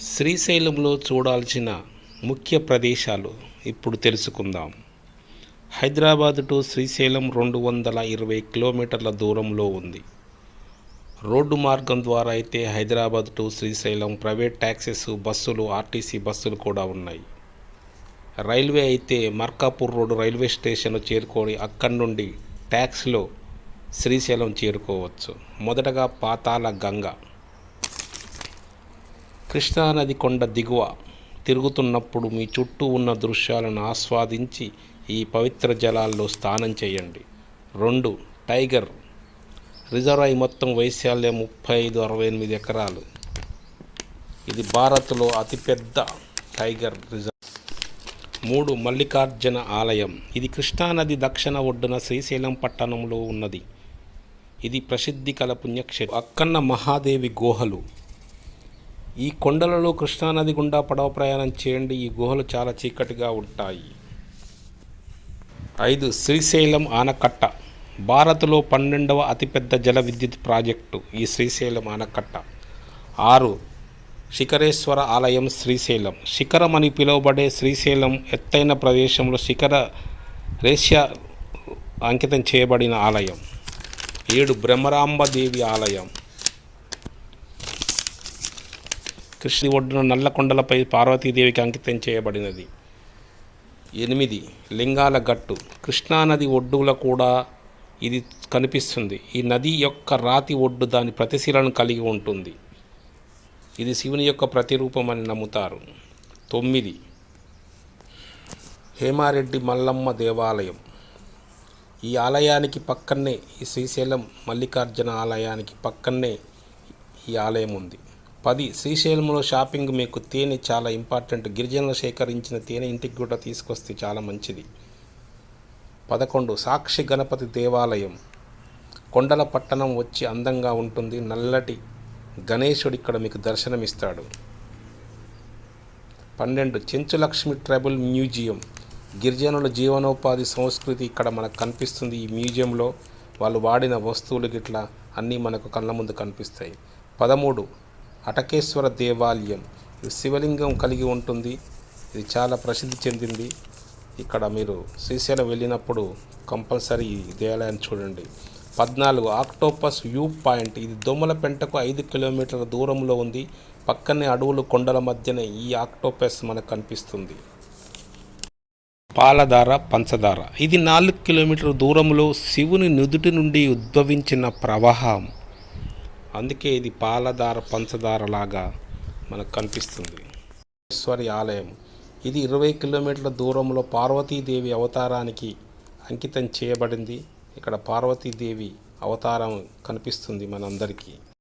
శ్రీశైలంలో చూడాల్సిన ముఖ్య ప్రదేశాలు ఇప్పుడు తెలుసుకుందాం. హైదరాబాద్ టు శ్రీశైలం రెండు వందల ఇరవై కిలోమీటర్ల దూరంలో ఉంది. రోడ్డు మార్గం ద్వారా అయితే Hyderabad to Srisailam private taxis బస్సులు ఆర్టీసీ బస్సులు కూడా ఉన్నాయి. రైల్వే అయితే మర్కాపూర్ రోడ్డు రైల్వే స్టేషన్ చేరుకొని అక్కడి నుండి ట్యాక్సీలో శ్రీశైలం చేరుకోవచ్చు. మొదటగా పాతాళ గంగ. కృష్ణానది కొండ దిగువ తిరుగుతున్నప్పుడు మీ చుట్టూ ఉన్న దృశ్యాలను ఆస్వాదించి ఈ పవిత్ర జలాల్లో స్నానం చేయండి. రెండు టైగర్. రిజర్వాయర్ మొత్తం వైశాల్యం ముప్పై ఐదు అరవై ఎనిమిది ఎకరాలు. ఇది భారత్లో అతిపెద్ద టైగర్ రిజర్వ్. మూడు మల్లికార్జున ఆలయం. ఇది కృష్ణానది దక్షిణ ఒడ్డున శ్రీశైలం పట్టణంలో ఉన్నది. ఇది ప్రసిద్ధి కల పుణ్యక్షేత్రం. అక్కన్న మహాదేవి గుహలు. ఈ కొండలలో కృష్ణానది గుండా పడవ ప్రయాణం చేయండి. ఈ గుహలు చాలా చీకటిగా ఉంటాయి. ఐదు శ్రీశైలం ఆనకట్ట. భారత్లో పన్నెండవ అతిపెద్ద జల విద్యుత్ ప్రాజెక్టు. ఈ శ్రీశైలం ఆనకట్ట. ఆరు శిఖరేశ్వర ఆలయం శ్రీశైలం. శిఖరం అని పిలువబడే శ్రీశైలం ఎత్తైన ప్రదేశంలో శిఖర రేష్య అంకితం చేయబడిన ఆలయం. ఏడు బ్రహ్మరాంబదేవి ఆలయం. కృష్ణి ఒడ్డున నల్లకొండలపై పార్వతీదేవికి అంకితం చేయబడినది. ఎనిమిది. లింగాల గట్టు. కృష్ణానది ఒడ్డులో కూడా ఇది కనిపిస్తుంది. ఈ నది యొక్క రాతి ఒడ్డు దాని ప్రతిశీలను కలిగి ఉంటుంది. ఇది శివుని యొక్క ప్రతిరూపం అని నమ్ముతారు. తొమ్మిది. హేమారెడ్డి మల్లమ్మ దేవాలయం. ఈ ఆలయానికి పక్కనే ఈ శ్రీశైలం మల్లికార్జున ఆలయానికి పక్కనే ఈ ఆలయం ఉంది. పది శ్రీశైలంలో షాపింగ్ మీకు తేనె చాలా ఇంపార్టెంట్. గిరిజనులు సేకరించిన తేనె ఇంటికి కూడా తీసుకొస్తే చాలా మంచిది. పదకొండు సాక్షి గణపతి దేవాలయం. కొండల పట్టణం వచ్చి అందంగా ఉంటుంది. నల్లటి గణేశుడు ఇక్కడ మీకు దర్శనమిస్తాడు. పన్నెండు చెంచులక్ష్మి ట్రైబల్ మ్యూజియం. గిరిజనుల జీవనోపాధి సంస్కృతి ఇక్కడ మనకు కనిపిస్తుంది. ఈ మ్యూజియంలో వాళ్ళు వాడిన వస్తువులు గిట్లా అన్నీ మనకు కళ్ళ ముందు కనిపిస్తాయి. పదమూడు అటకేశ్వర దేవాలయం. ఇది శివలింగం కలిగి ఉంటుంది. ఇది చాలా ప్రసిద్ధి చెందింది. ఇక్కడ మీరు శ్రీశైలం వెళ్ళినప్పుడు కంపల్సరీ ఈ దేవాలయాన్ని చూడండి. పద్నాలుగు ఆక్టోపస్ వ్యూ పాయింట్. ఇది దొమ్మల పెంటకు ఐదు కిలోమీటర్ల దూరంలో ఉంది. పక్కనే అడవులు కొండల మధ్యనే ఈ ఆక్టోపస్ మనకు కనిపిస్తుంది. పాలధార పంచదార ఇది నాలుగు కిలోమీటర్ల దూరంలో శివుని నుదుటి నుండి ఉద్భవించిన ప్రవాహం. అందుకే ఇది పాలధార పంచదార లాగా మనకు కనిపిస్తుంది. ఈశ్వరి ఆలయం. ఇది ఇరవై కిలోమీటర్ల దూరంలో పార్వతీదేవి అవతారానికి అంకితం చేయబడింది. ఇక్కడ పార్వతీదేవి అవతారం కనిపిస్తుంది మనందరికీ.